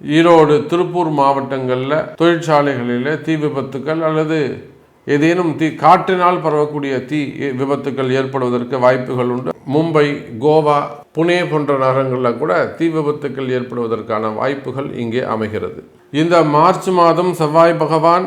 ஈரோடு திருப்பூர் மாவட்டங்களில் தொழிற்சாலைகளில் தீ விபத்துக்கள் அல்லது ஏதேனும் தீ காற்றினால் பரவக்கூடிய தீ விபத்துக்கள் ஏற்படுவதற்கு வாய்ப்புகள் உண்டு. மும்பை கோவா புனே போன்ற நகரங்களில் கூட தீ விபத்துக்கள் ஏற்படுவதற்கான வாய்ப்புகள் இங்கே அமைகிறது. இந்த மார்ச் மாதம் செவ்வாய் பகவான்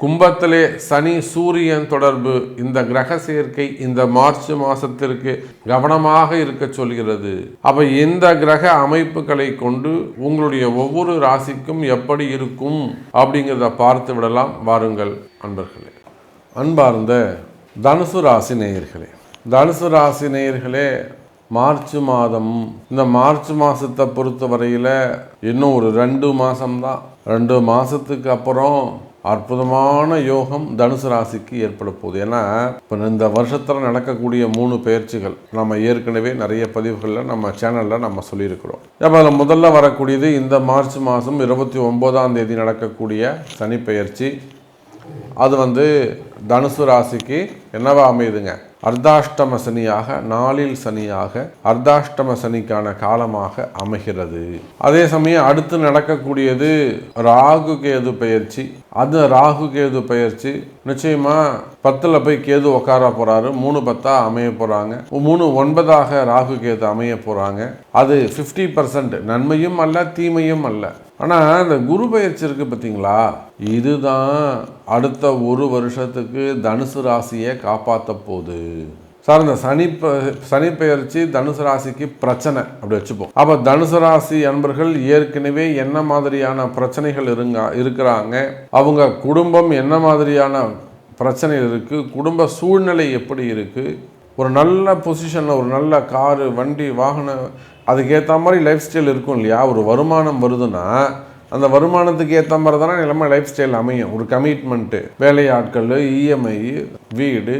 கும்பத்திலே சனி சூரியன் தொடர்பு இந்த கிரக சேர்க்கை இந்த மார்ச் மாசத்திற்கு கவனமாக இருக்க சொல்கிறது. அப்ப இந்த கிரக அமைப்புகளை கொண்டு உங்களுடைய ஒவ்வொரு ராசிக்கும் எப்படி இருக்கும் அப்படிங்கிறத பார்த்து விடலாம். வாருங்கள் அன்பர்களே. அன்பார்ந்த தனுசு ராசி நேயர்களே. தனுசு ராசி நேயர்களே மார்ச் மாதம். இந்த மார்ச் மாதத்தை பொறுத்த வரையில் இன்னும் ஒரு ரெண்டு மாதம்தான் ரெண்டு மாதத்துக்கு அப்புறம் அற்புதமான யோகம் தனுசு ராசிக்கு ஏற்பட போகுது. ஏன்னா இப்போ இந்த வருஷத்தில் நடக்கக்கூடிய மூணு பயிற்சிகள் நம்ம ஏற்கனவே நிறைய பதிவுகளில் நம்ம சேனலில் நம்ம சொல்லியிருக்கிறோம். அப்போ அதில் முதல்ல வரக்கூடியது இந்த மார்ச் மாதம் இருபத்தி ஒம்போதாம் தேதி நடக்கக்கூடிய சனி பயிற்சி. அது வந்து தனுசு ராசிக்கு என்னவா அமையுதுங்க? அர்த்தாஷ்டம சனியாக நாளில் சனியாக அர்த்தாஷ்டம சனிக்கான காலமாக அமைகிறது. அதே சமயம் அடுத்து நடக்கக்கூடியது ராகு கேது பயிற்சி. அது ராகு கேது பயிற்சி நிச்சயமா பத்தில் போய் கேது உட்கார போறாரு மூணு பத்தா அமைய போறாங்க. மூணு ஒன்பதாக ராகு கேது அமைய போறாங்க. அது ஃபிஃப்டி பர்சன்ட் நன்மையும் அல்ல தீமையும் அல்ல. ஆனால் இந்த குரு பயிற்சி இருக்கு பார்த்தீங்களா இதுதான் அடுத்த ஒரு வருஷத்துக்கு தனுசு ராசியை காப்பாற்ற போகுது. சார் இந்த சனி ப சனி பெயர்ச்சி தனுசு ராசிக்கு பிரச்சனை. அப்படி வச்சுப்போம். அப்போ தனுசு ராசி அன்பர்கள் ஏற்கனவே என்ன மாதிரியான பிரச்சனைகள் இருங்க இருக்கிறாங்க? அவங்க குடும்பம் என்ன மாதிரியான பிரச்சனைகள் இருக்குது குடும்ப சூழ்நிலை எப்படி இருக்குது ஒரு நல்ல பொசிஷனில் ஒரு நல்ல காரு வண்டி வாகனம் அதுக்கேற்ற மாதிரி லைஃப் ஸ்டைல் இருக்கும் இல்லையா? ஒரு வருமானம் வருதுன்னா அந்த வருமானத்துக்கு ஏற்ற மாதிரி தானே எல்லாமே லைஃப் ஸ்டைல் அமையும். ஒரு கமிட்மெண்ட்டு வேலையாட்கள் இஎம்ஐ வீடு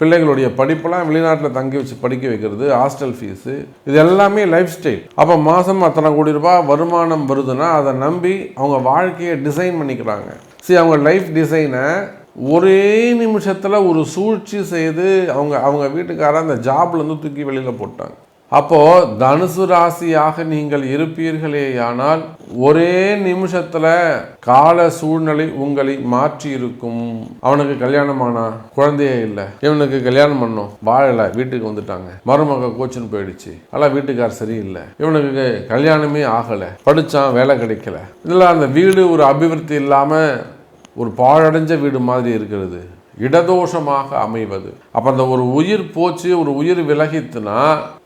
பிள்ளைகளுடைய படிப்பெல்லாம் வெளிநாட்டில் தங்கி வச்சு படிக்க வைக்கிறது ஹாஸ்டல் ஃபீஸு இது எல்லாமே லைஃப் ஸ்டைல் அப்போ மாதம் அத்தனை கோடி ரூபாய் வருமானம் வருதுன்னா அதை நம்பி அவங்க வாழ்க்கையை டிசைன் பண்ணிக்கிறாங்க. சரி அவங்க லைஃப் டிசைனை ஒரே நிமிஷத்தில் ஒரு சூழ்ச்சி செய்து அவங்க அவங்க வீட்டுக்கார அந்த ஜாப்லேருந்து தூக்கி வெளியில் போட்டாங்க. அப்போது தனுசு ராசியாக நீங்கள் இருப்பீர்களேயானால் ஒரே நிமிஷத்தில் கால சூழ்நிலை உங்களை மாற்றி இருக்கும். அவனுக்கு கல்யாணம் ஆனா குழந்தையே இல்லை. இவனுக்கு கல்யாணம் பண்ணோம். வாழலை. வீட்டுக்கு வந்துட்டாங்க. மருமக கோச்சின்னு போயிடுச்சு. அதெல்லாம் வீட்டுக்கார் சரியில்லை. இவனுக்கு கல்யாணமே ஆகலை. படித்தான் வேலை கிடைக்கல. இதெல்லாம் அந்த வீடு ஒரு அபிவிருத்தி இல்லாமல் ஒரு பாழடைஞ்ச வீடு மாதிரி இருக்கிறது. இடதோஷமாக அமைவது. அப்போ அந்த ஒரு உயிர் போச்சு ஒரு உயிர் விலகித்துனா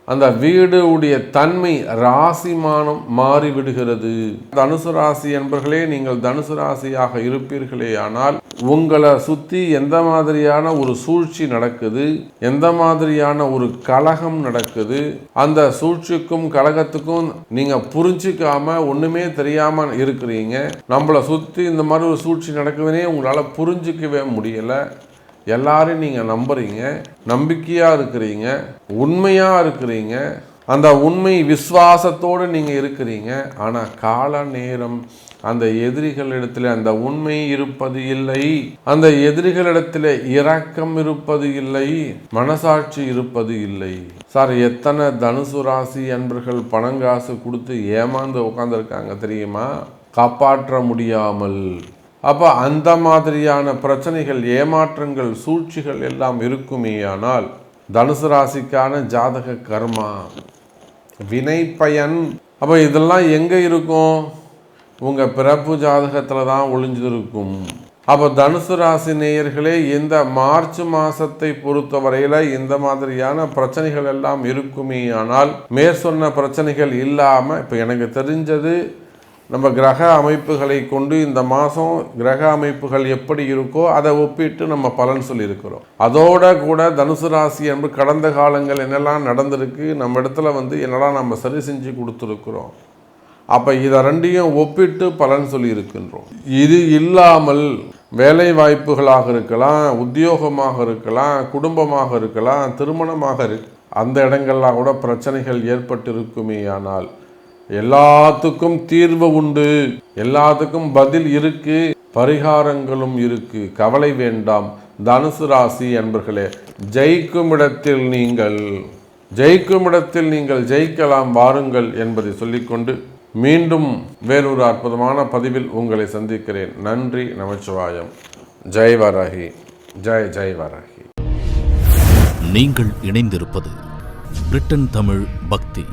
அந்த வீடு உடைய தன்மை ராசிமானம் மாறிவிடுகிறது. தனுசு ராசி என்பர்களே நீங்கள் தனுசு ராசியாக இருப்பீர்களே ஆனால் உங்களை சுத்தி எந்த மாதிரியான ஒரு சூழ்ச்சி நடக்குது எந்த மாதிரியான ஒரு கலகம் நடக்குது அந்த சூழ்ச்சிக்கும் கலகத்துக்கும் நீங்க புரிஞ்சிக்காம ஒண்ணுமே தெரியாம இருக்கிறீங்க. நம்மளை சுத்தி இந்த மாதிரி ஒரு சூழ்ச்சி நடக்குதுன்னே உங்களால புரிஞ்சிக்கவே முடியல. எல்லாரையும் நீங்கள் நம்புறீங்க நம்பிக்கையாக இருக்கிறீங்க உண்மையாக இருக்கிறீங்க அந்த உண்மை விசுவாசத்தோடு நீங்கள் இருக்கிறீங்க. ஆனால் கால நேரம் அந்த எதிரிகளிடத்தில் அந்த உண்மை இருப்பது இல்லை. அந்த எதிரிகளிடத்தில் இரக்கம் இருப்பது இல்லை. மனசாட்சி இருப்பது இல்லை. சார் எத்தனை தனுசு ராசி அன்பர்கள் பணங்காசு கொடுத்து ஏமாந்து உட்காந்துருக்காங்க தெரியுமா? காப்பாற்ற முடியாமல். அப்போ அந்த மாதிரியான பிரச்சனைகள் ஏமாற்றங்கள் சூழ்ச்சிகள் எல்லாம் இருக்குமேயானால் தனுசு ராசிக்கான ஜாதக கர்மா வினை பயன். அப்போ இதெல்லாம் எங்கே இருக்கும்? உங்கள் பிறப்பு ஜாதகத்தில் தான் ஒளிஞ்சிருக்கும். அப்போ தனுசு ராசி நேயர்களே இந்த மார்ச் மாசத்தை பொறுத்தவரையில் இந்த மாதிரியான பிரச்சனைகள் எல்லாம் இருக்குமே ஆனால் மேற்சொன்ன பிரச்சனைகள் இல்லாமல் இப்போ எனக்கு தெரிஞ்சது நம்ம கிரக அமைப்புகளை கொண்டு இந்த மாதம் கிரக அமைப்புகள் எப்படி இருக்கோ அதை ஒப்பிட்டு நம்ம பலன் சொல்லியிருக்கிறோம். அதோட கூட தனுசு ராசி என்று கடந்த காலங்கள் என்னெல்லாம் நடந்திருக்கு நம்ம இடத்துல வந்து என்னெல்லாம் நம்ம சரி செஞ்சு கொடுத்துருக்குறோம். அப்போ இதை ரெண்டையும் ஒப்பிட்டு பலன் சொல்லியிருக்கின்றோம். இது இல்லாமல் வேலை வாய்ப்புகளாக இருக்கலாம் உத்தியோகமாக இருக்கலாம் குடும்பமாக இருக்கலாம் திருமணமாக இருக்கு அந்த இடங்கள்லாம் கூட பிரச்சனைகள் ஏற்பட்டிருக்குமே ஆனால் எல்லாத்துக்கும் தீர்வு உண்டு. எல்லாத்துக்கும் பதில் இருக்கு. பரிகாரங்களும் இருக்கு. கவலை வேண்டாம். தனுசு ராசி என்பர்களே ஜெயிக்கும் இடத்தில் நீங்கள் ஜெயிக்கும் இடத்தில் நீங்கள் ஜெயிக்கலாம். வாருங்கள் என்பதை சொல்லிக்கொண்டு மீண்டும் வேறொரு அற்புதமான பதிவில் உங்களை சந்திக்கிறேன். நன்றி. நமச்சிவாயம். ஜெய் வராகி. ஜெய் ஜெய் வராகி. நீங்கள் இணைந்திருப்பது பிரிட்டன் தமிழ் பக்தி.